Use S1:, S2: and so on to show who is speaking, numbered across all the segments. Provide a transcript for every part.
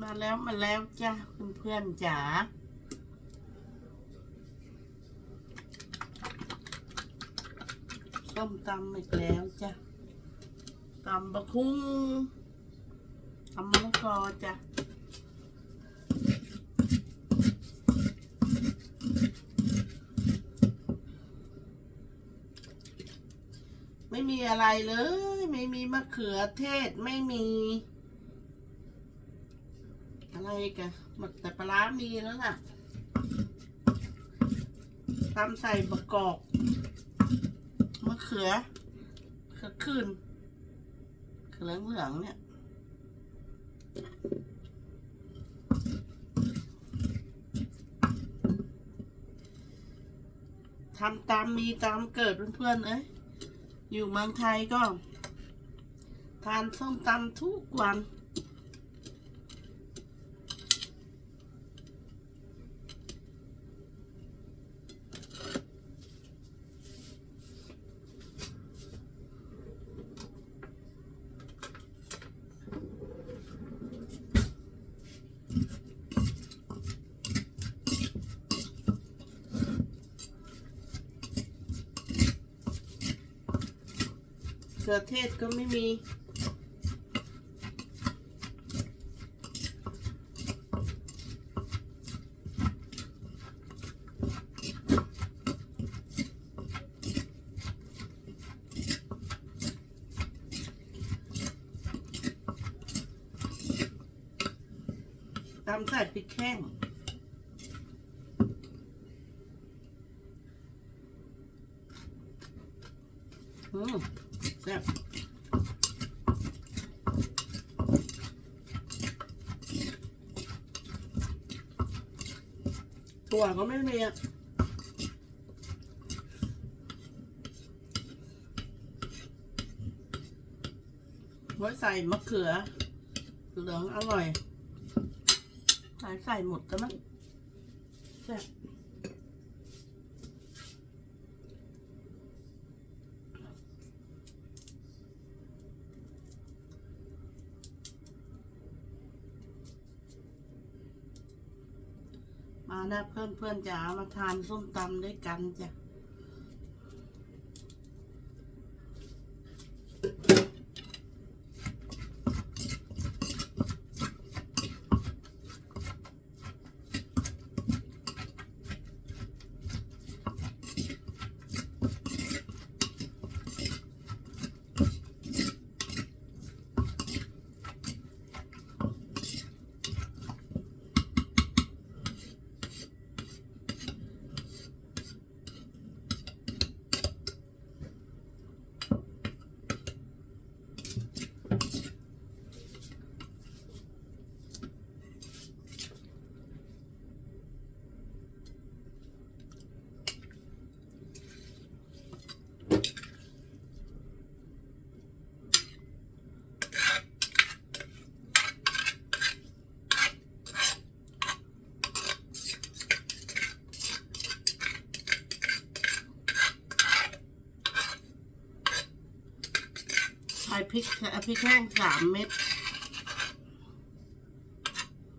S1: มาแล้วมาแล้วจ้ะเพื่อนๆจ๋าส้มตำอีกแล้วจ้ะตำบะคุ้งตำมะละกอจ้ะไม่มีอะไรเลย ไม่มีมะเขือเทศไม่มี อะไรกันหมดแต่ปลามีแล้วน่ะตำใส่บะกอกมะเขือเขือขึ้นเหลืองเหลืองเนี่ยทำตามมีตามเกิดเพื่อนๆเอ้ยอยู่เมืองไทยก็ ทานส้มตำทุกวัน ขือเทศก็ไม่มี ตำใส่พริกแห้งอืม แซ่บถั่วก็ไม่มีอะไว้ใส่มะเขือ เหลืองอร่อย ใส่ใส่หมดกันมั้งแซ่บ มานะเพื่อนเพื่อนๆจ๋ามาทานส้มตำด้วยกันจ้ะ พริกพริกแห้งสามเม็ด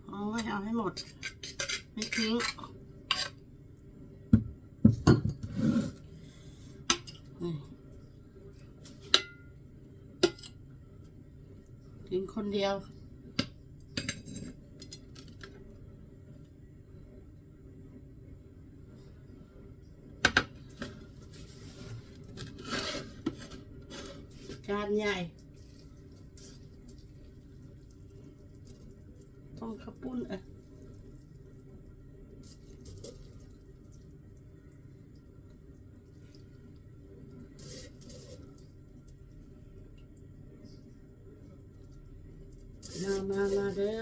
S1: โอ้ยเอาให้หมด ไม่ทิ้งกินคนเดียวจานใหญ่ องข้าวปุ้นอะมามามาเด้อ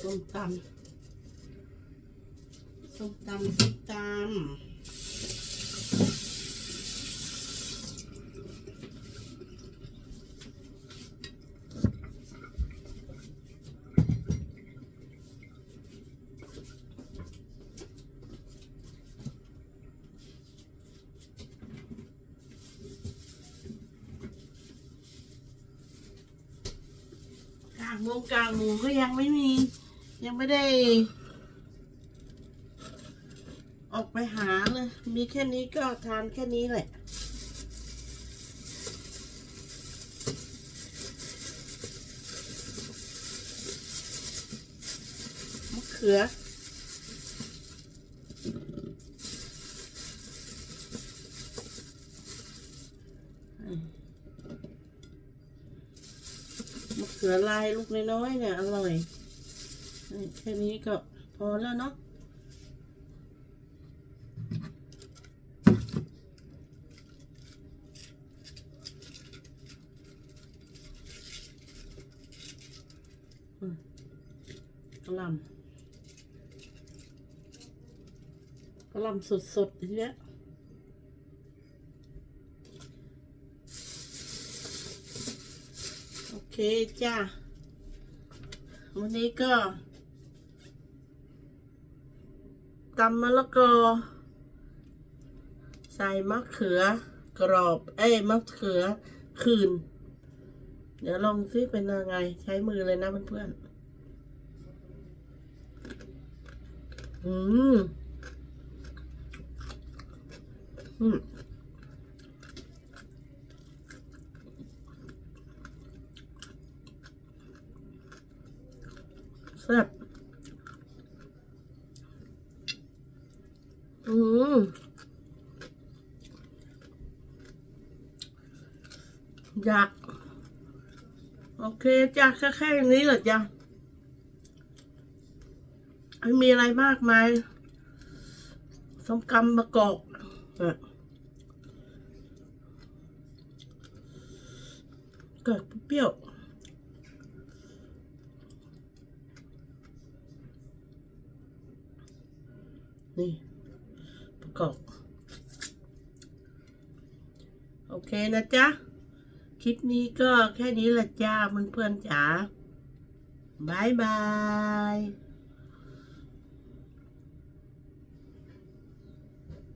S1: ส้มตำส้มตำส้มตำ กาางกลางหมูก็ยังไม่มี ยังไม่ได้ ออกไปหาเลยมีแค่นี้ก็ทานแค่นี้แหละมะเขือือลายลูกน้อยๆเนี่ยอร่อยแค่นี้ก็พอแล้วเนาะกระลำกระลำสดๆทีเนี้ย โอเค จ้า วันนี้ก็ตำมะละกอ ใส่มะเขือ กรอบ เอ้ยมะเขือ คืน เดี๋ยวลองซิเป็นยังไง ใช้มือเลยนะเพื่อนๆ อืม อืม แซ่บอืมอยาก โอเคจ้ะแค่แค่นี้เหรอจ้ะไม่มีอะไรมากมายสมกำมะกอกอะเกิดเปรี้ยว นี่ประกอบโอเคนะจ๊ะ คลิปนี้ก็แค่นี้ละจ้าเพื่อนๆจ๋าบายบาย